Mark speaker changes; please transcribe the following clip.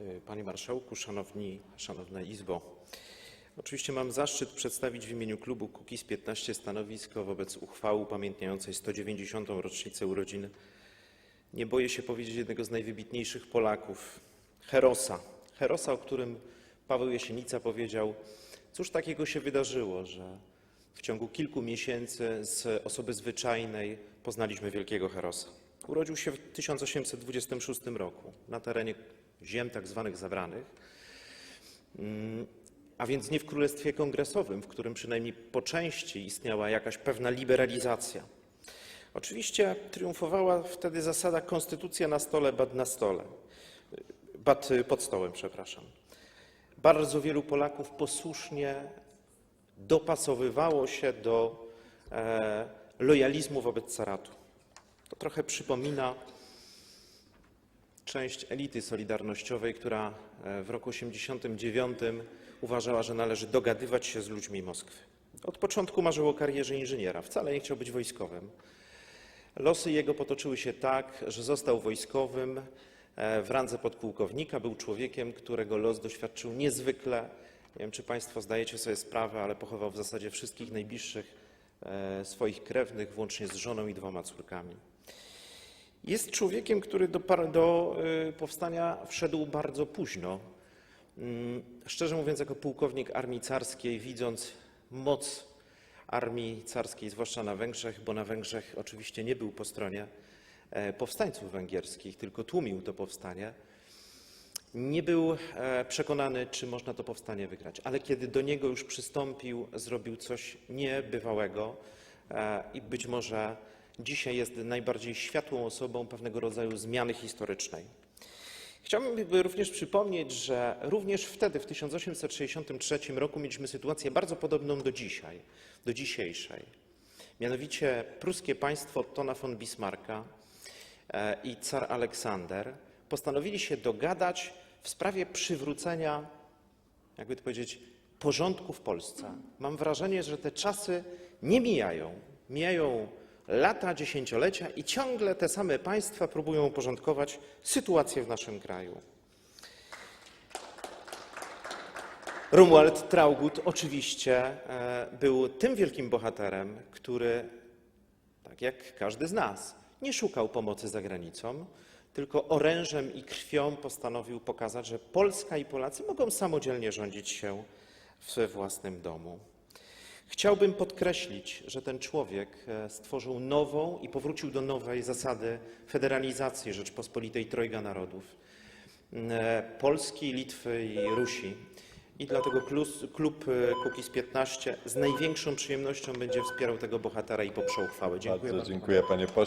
Speaker 1: Y, Panie Marszałku, Szanowni, Szanowna Izbo. Oczywiście mam zaszczyt przedstawić w imieniu klubu Kukiz 15 stanowisko wobec uchwały upamiętniającej 190. rocznicę urodzin. Nie boję się powiedzieć jednego z najwybitniejszych Polaków, Herosa. Herosa, o którym Paweł Jesienica powiedział, cóż takiego się wydarzyło, że w ciągu kilku miesięcy z osoby zwyczajnej poznaliśmy wielkiego Herosa. Urodził się w 1826 roku na terenie ziem tak zwanych zabranych, mm, a więc nie w Królestwie Kongresowym, w którym przynajmniej po części istniała jakaś pewna liberalizacja. Oczywiście triumfowała wtedy zasada konstytucja na stole, bat na stole, bat pod stołem, przepraszam. Bardzo wielu Polaków posłusznie dopasowywało się do e, lojalizmu wobec caratu. To trochę przypomina część elity solidarnościowej, która e, w roku 89 uważała, że należy dogadywać się z ludźmi Moskwy. Od początku marzył o karierze inżyniera, wcale nie chciał być wojskowym. Losy jego potoczyły się tak, że został wojskowym e, w randze podpułkownika. Był człowiekiem, którego los doświadczył niezwykle. Nie wiem, czy Państwo zdajecie sobie sprawę, ale pochował w zasadzie wszystkich najbliższych e, swoich krewnych, włącznie z żoną i dwoma córkami. Jest człowiekiem, który do, do y, powstania wszedł bardzo późno. Mm, Szczerze mówiąc, jako pułkownik armii carskiej, widząc moc armii carskiej, zwłaszcza na Węgrzech, bo na Węgrzech oczywiście nie był po stronie e, powstańców węgierskich, tylko tłumił to powstanie, nie był e, przekonany, czy można to powstanie wygrać. Ale kiedy do niego już przystąpił, zrobił coś niebywałego e, i być może dzisiaj jest najbardziej światłą osobą pewnego rodzaju zmiany historycznej. Chciałbym również przypomnieć, że również wtedy, w 1863 roku, mieliśmy sytuację bardzo podobną do dzisiaj, do dzisiejszej. Mianowicie pruskie państwo Ottona von Bismarcka e, i car Aleksander postanowili się dogadać w sprawie przywrócenia, jakby to powiedzieć, porządku w Polsce. Mam wrażenie, że te czasy nie mijają. Mijają lata, dziesięciolecia i ciągle te same państwa próbują uporządkować sytuację w naszym kraju. Romuald Traugut oczywiście e, był tym wielkim bohaterem, który, tak jak każdy z nas, nie szukał pomocy za granicą, tylko orężem i krwią postanowił pokazać, że Polska i Polacy mogą samodzielnie rządzić się we własnym domu. Chciałbym podkreślić, że ten człowiek e, stworzył nową i powrócił do nowej zasady federalizacji Rzeczpospolitej Trojga Narodów e, Polski, Litwy i Rusi. I dlatego klub e, Kukiz 15 z największą przyjemnością będzie wspierał tego bohatera i poprze uchwałę. Dziękuję
Speaker 2: Bardzo
Speaker 1: bardzo.
Speaker 2: dziękuję panie pośle.